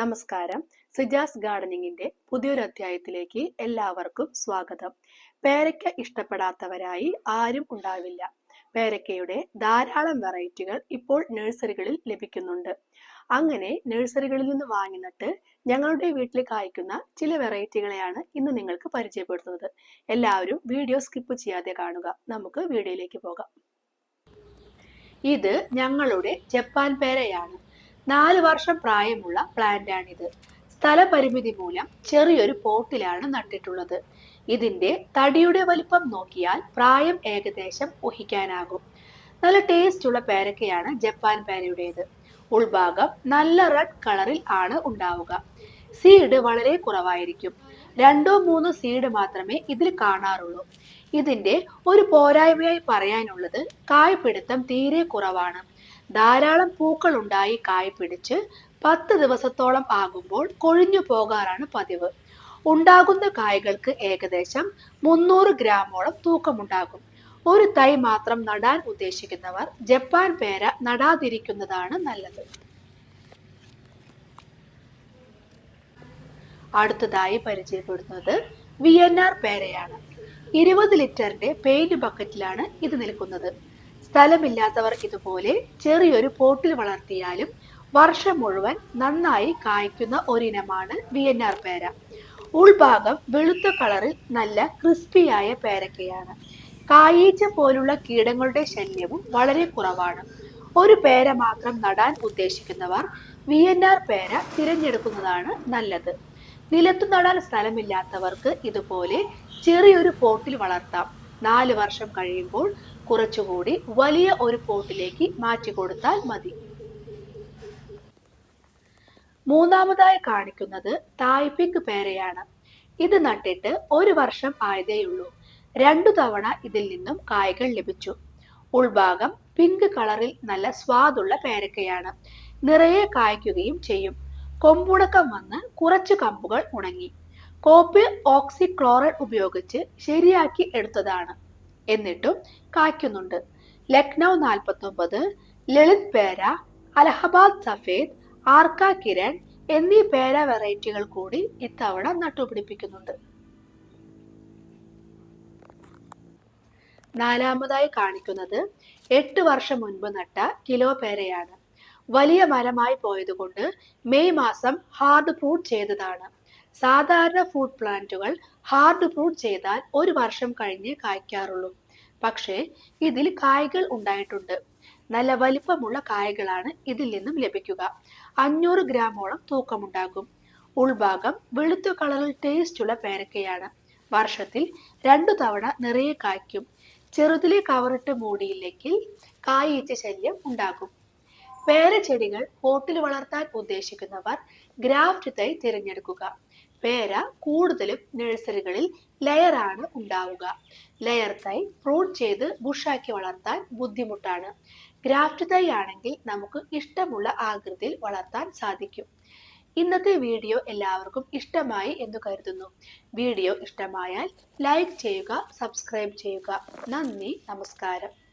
നമസ്കാരം. സിജാസ് ഗാർഡനിങ്ങിന്റെ പുതിയൊരു അധ്യായത്തിലേക്ക് എല്ലാവർക്കും സ്വാഗതം. പേരയ്ക്ക ഇഷ്ടപ്പെടാത്തവരായി ആരും ഉണ്ടാവില്ല. പേരയ്ക്കയുടെ ധാരാളം വെറൈറ്റികൾ ഇപ്പോൾ നഴ്സറികളിൽ ലഭിക്കുന്നുണ്ട്. അങ്ങനെ നഴ്സറികളിൽ നിന്ന് വാങ്ങി നട്ട് ഞങ്ങളുടെ വീട്ടിൽ കായ്ക്കുന്ന ചില വെറൈറ്റികളെയാണ് ഇന്ന് നിങ്ങൾക്ക് പരിചയപ്പെടുത്തുന്നത്. എല്ലാവരും വീഡിയോ സ്കിപ്പ് ചെയ്യാതെ കാണുക. നമുക്ക് വീഡിയോയിലേക്ക് പോകാം. ഇത് ഞങ്ങളുടെ ജപ്പാൻ പേരയാണ്. നാല് വർഷം പ്രായമുള്ള പ്ലാന്റാണിത്. സ്ഥലപരിമിതി മൂലം ചെറിയൊരു പോട്ടിലാണ് നട്ടിട്ടുള്ളത്. ഇതിന്റെ തടിയുടെ വലിപ്പം നോക്കിയാൽ പ്രായം ഏകദേശം ഊഹിക്കാനാകും. നല്ല ടേസ്റ്റ് ഉള്ള പേരക്കയാണ് ജപ്പാൻ പേരയുടേത്. ഉൾഭാഗം നല്ല റെഡ് കളറിൽ ആണ് ഉണ്ടാവുക. സീഡ് വളരെ കുറവായിരിക്കും. രണ്ടോ മൂന്നോ സീഡ് മാത്രമേ ഇതിൽ കാണാറുള്ളൂ. ഇതിന്റെ ഒരു പോരായ്മയായി പറയാനുള്ളത് കായ്പിടുത്തം തീരെ കുറവാണ്. ധാരാളം പൂക്കൾ ഉണ്ടായി കായ്പിടിച്ച് പത്ത് ദിവസത്തോളം ആകുമ്പോൾ കൊഴിഞ്ഞു പോകാറാണ് പതിവ്. ഉണ്ടാകുന്ന കായ്കൾക്ക് ഏകദേശം മുന്നൂറ് ഗ്രാമോളം തൂക്കമുണ്ടാകും. ഒരു തൈ മാത്രം നടാൻ ഉദ്ദേശിക്കുന്നവർ ജപ്പാൻ പേര നടാതിരിക്കുന്നതാണ് നല്ലത്. അടുത്തതായി പരിചയപ്പെടുന്നത് വി എൻ ആർ പേരയാണ്. ഇരുപത് ലിറ്ററിന്റെ പെയിന്റ് ബക്കറ്റിലാണ് ഇത് നിൽക്കുന്നത്. സ്ഥലമില്ലാത്തവർ ഇതുപോലെ ചെറിയൊരു പോട്ടിൽ വളർത്തിയാലും വർഷം മുഴുവൻ നന്നായി കായ്ക്കുന്ന ഒരിനമാണ് വി എൻ ആർ പേര. ഉൾഭാഗം വെളുത്ത കളറിൽ നല്ല ക്രിസ്പിയായ പേരക്കയാണ്. കായീച്ച പോലുള്ള കീടങ്ങളുടെ ശല്യവും വളരെ കുറവാണ്. ഒരു പേര മാത്രം നടാൻ ഉദ്ദേശിക്കുന്നവർ വി എൻ ആർ പേര തിരഞ്ഞെടുക്കുന്നതാണ് നല്ലത്. നിലത്തു നടാൻ സ്ഥലമില്ലാത്തവർക്ക് ഇതുപോലെ ചെറിയൊരു പോട്ടിൽ വളർത്താം. നാല് വർഷം കഴിയുമ്പോൾ കുറച്ചുകൂടി വലിയ ഒരു പോട്ടിലേക്ക് മാറ്റി കൊടുത്താൽ മതി. മൂന്നാമതായി കാണിക്കുന്നത് തായ്പിക്ക് പേരയാണ്. ഇത് നട്ടിട്ട് ഒരു വർഷം ആയതേയുള്ളൂ രണ്ടു തവണ ഇതിൽ നിന്നും കായകൾ ലഭിച്ചു. ഉൾഭാഗം പിങ്ക് കളറിൽ നല്ല സ്വാദുള്ള പേരക്കയാണ്. നിറയെ കായ്ക്കുകയും ചെയ്യും. കൊമ്പുണക്കം വന്ന് കുറച്ച് കമ്പുകൾ ഉണങ്ങി. കോപ്പി ഓക്സിക്ലോറൈഡ് ഉപയോഗിച്ച് ശരിയാക്കി എടുത്തതാണ്. എന്നിട്ടും കായ്ക്കുന്നുണ്ട്. ലക്നൗ നാൽപ്പത്തൊമ്പത് ലളിത് പേര അലഹബാദ് സഫേദ് ആർക്ക കിരൺ എന്നീ പേര വെറൈറ്റികൾ കൂടി ഇത്തവണ നട്ടുപിടിപ്പിക്കുന്നുണ്ട്. നാലാമതായി കാണിക്കുന്നത് എട്ട് വർഷം മുൻപ് നട്ട കിലോ പേരയാണ്. വലിയ മരമായി പോയതുകൊണ്ട് മെയ് മാസം ഹാർഡ് ഫ്രൂട്ട് ചെയ്തതാണ്. സാധാരണ ഫ്രൂട്ട് പ്ലാന്റുകൾ ഹാർഡ് ഫ്രൂട്ട് ചെയ്താൽ ഒരു വർഷം കഴിഞ്ഞ് കായ്ക്കാറുള്ളൂ. പക്ഷേ ഇതിൽ കായ്കൾ ഉണ്ടായിട്ടുണ്ട്. നല്ല വലിപ്പമുള്ള കായകളാണ് ഇതിൽ നിന്നും ലഭിക്കുക. അഞ്ഞൂറ് ഗ്രാമോളം തൂക്കമുണ്ടാകും. ഉൾഭാഗം വെളുത്ത കളറിൽ ടേസ്റ്റുള്ള പേരക്കയാണ്. വർഷത്തിൽ രണ്ടു തവണ നിറയെ കായ്ക്കും. ചെറുതിലെ കവറിട്ട് മൂടിയില്ലെങ്കിൽ കായീച്ച ശല്യം ഉണ്ടാകും. പേരച്ചെടികൾ പോട്ടിൽ വളർത്താൻ ഉദ്ദേശിക്കുന്നവർ ഗ്രാഫ്റ്റ് തൈ തിരഞ്ഞെടുക്കുക. പേര കൂടുതലും നഴ്സറികളിൽ ലെയറാണ് ഉണ്ടാവുക. ലെയർ തൈ പ്രൂട്ട് ചെയ്ത് ബുഷാക്കി വളർത്താൻ ബുദ്ധിമുട്ടാണ്. ഗ്രാഫ്റ്റ് തൈ ആണെങ്കിൽ നമുക്ക് ഇഷ്ടമുള്ള ആകൃതിയിൽ വളർത്താൻ സാധിക്കും. ഇന്നത്തെ വീഡിയോ എല്ലാവർക്കും ഇഷ്ടമായി എന്ന് കരുതുന്നു. വീഡിയോ ഇഷ്ടമായാൽ ലൈക്ക് ചെയ്യുക സബ്സ്ക്രൈബ് ചെയ്യുക. നന്ദി നമസ്കാരം.